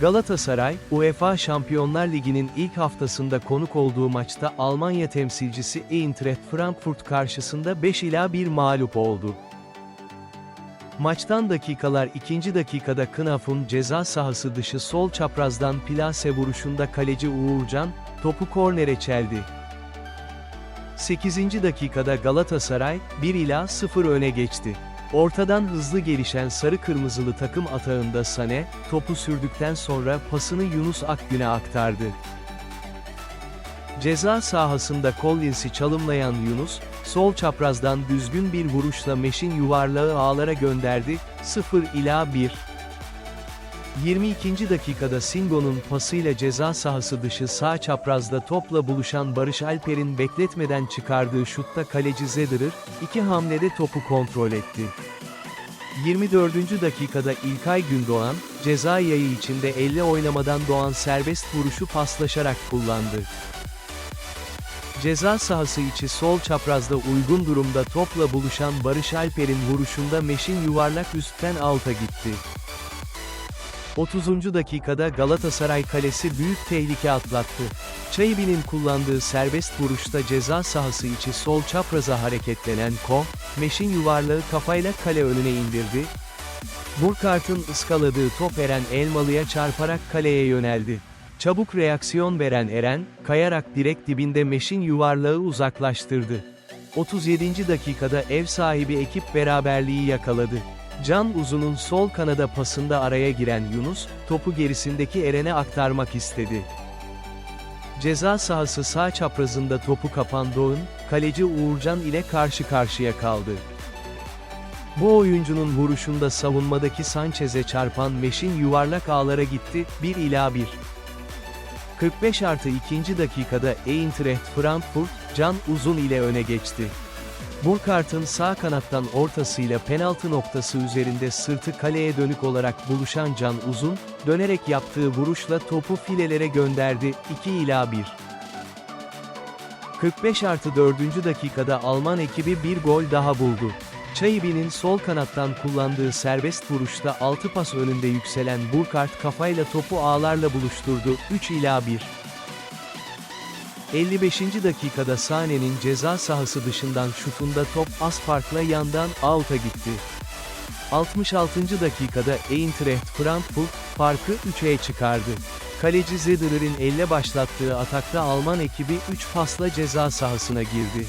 Galatasaray, UEFA Şampiyonlar Ligi'nin ilk haftasında konuk olduğu maçta Almanya temsilcisi Eintracht Frankfurt karşısında 5 ila 1 mağlup oldu. Maçtan dakikalar ikinci dakikada Knaf'un ceza sahası dışı sol çaprazdan plase vuruşunda kaleci Uğurcan, topu kornere çeldi. 8. dakikada Galatasaray, 1 ila 0 öne geçti. Ortadan hızlı gelişen sarı kırmızılı takım atağında Sane, topu sürdükten sonra pasını Yunus Akgün'e aktardı. Ceza sahasında Collins'i çalımlayan Yunus, sol çaprazdan düzgün bir vuruşla Meş'in yuvarlağı ağlara gönderdi, 0 ila 1. 22. dakikada Singo'nun pasıyla ceza sahası dışı sağ çaprazda topla buluşan Barış Alper'in bekletmeden çıkardığı şutta kaleci Zederer, iki hamlede topu kontrol etti. 24. dakikada İlkay Gündoğan, ceza yayı içinde elle oynamadan doğan serbest vuruşu paslaşarak kullandı. Ceza sahası içi sol çaprazda uygun durumda topla buluşan Barış Alper'in vuruşunda Meş'in yuvarlak üstten alta gitti. 30. dakikada Galatasaray kalesi büyük tehlike atlattı. Çaybi'nin kullandığı serbest vuruşta ceza sahası içi sol çapraza hareketlenen Ko, Meş'in yuvarlağı kafayla kale önüne indirdi. Burkart'ın ıskaladığı top Eren Elmalı'ya çarparak kaleye yöneldi. Çabuk reaksiyon veren Eren, kayarak direkt dibinde Meş'in yuvarlağı uzaklaştırdı. 37. dakikada ev sahibi ekip beraberliği yakaladı. Can Uzun'un sol kanada pasında araya giren Yunus, topu gerisindeki Eren'e aktarmak istedi. Ceza sahası sağ çaprazında topu kapan Doğan, kaleci Uğurcan ile karşı karşıya kaldı. Bu oyuncunun vuruşunda savunmadaki Sanchez'e çarpan Meş'in yuvarlak ağlara gitti, 1 ila 1. 45 artı 2. dakikada Eintracht Frankfurt, Can Uzun ile öne geçti. Burkart'ın sağ kanattan ortasıyla penaltı noktası üzerinde sırtı kaleye dönük olarak buluşan Can Uzun, dönerek yaptığı vuruşla topu filelere gönderdi, 2 ila 1. 45 artı 4. dakikada Alman ekibi bir gol daha buldu. Çaybi'nin sol kanattan kullandığı serbest vuruşta 6 pas önünde yükselen Burkart kafayla topu ağlarla buluşturdu, 3 ila 1. 55. dakikada Sane'nin ceza sahası dışından şutunda top Aspark'la yandan out'a gitti. 66. dakikada Eintracht Frankfurt, farkı 3'e çıkardı. Kaleci Zederer'in elle başlattığı atakta Alman ekibi 3 pasla ceza sahasına girdi.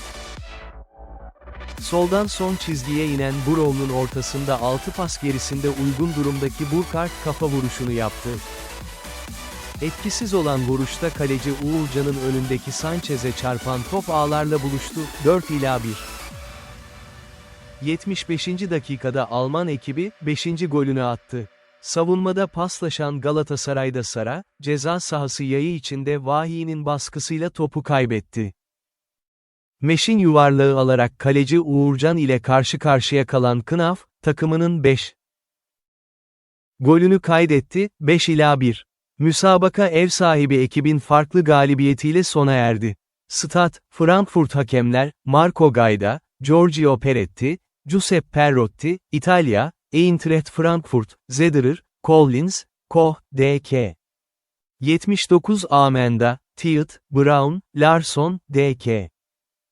Soldan son çizgiye inen Burov'un ortasında 6 pas gerisinde uygun durumdaki Burkart kafa vuruşunu yaptı. Etkisiz olan vuruşta kaleci Uğurcan'ın önündeki Sanchez'e çarpan top ağlarla buluştu, 4 ila 1. 75. dakikada Alman ekibi, 5. golünü attı. Savunmada paslaşan Galatasaray'da Sara, ceza sahası yayı içinde Vahi'nin baskısıyla topu kaybetti. Meş'in yuvarlağı alarak kaleci Uğurcan ile karşı karşıya kalan Knaf, takımının 5 golünü kaydetti, 5 ila 1. Müsabaka ev sahibi ekibin farklı galibiyetiyle sona erdi. Stat, Frankfurt hakemler, Marco Gaida, Giorgio Peretti, Giuseppe Perrotti, İtalya, Eintracht Frankfurt, Zederer, Collins, Koh, D.K. 79 Amenda, Tiet, Brown, Larson, D.K.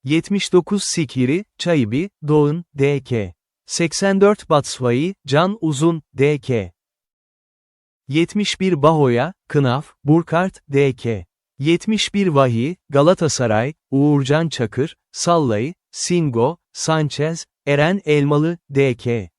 79 Sikiri, Çaybi, Doğun, D.K. 84 Batshuayi, Can Uzun, D.K. 71 Bahoya, Knaf, Burkart, D.K. 71 Vahi, Galatasaray, Uğurcan Çakır, Sallay, Singo, Sanchez, Eren Elmalı, D.K.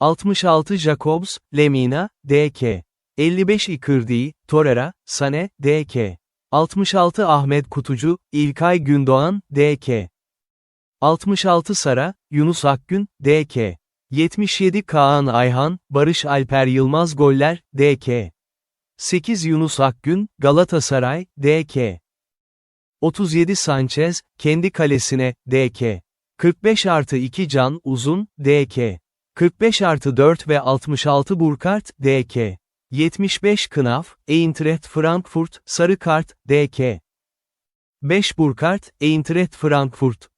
66 Jacobs, Lemina, D.K. 55 Icardi, Torreira, Sane, D.K. 66 Ahmet Kutucu, İlkay Gündoğan, D.K. 66 Sara, Yunus Akgün, D.K. 77 Kaan Ayhan, Barış Alper Yılmaz Goller, D.K. 8 Yunus Akgün, Galatasaray, D.K. 37 Sanchez, kendi kalesine, D.K. 45 artı 2 Can Uzun, D.K. 45 artı 4 ve 66 Burkart, D.K. 75 Knaf, Eintracht Frankfurt, Sarı Kart, D.K. 5 Burkart, Eintracht Frankfurt.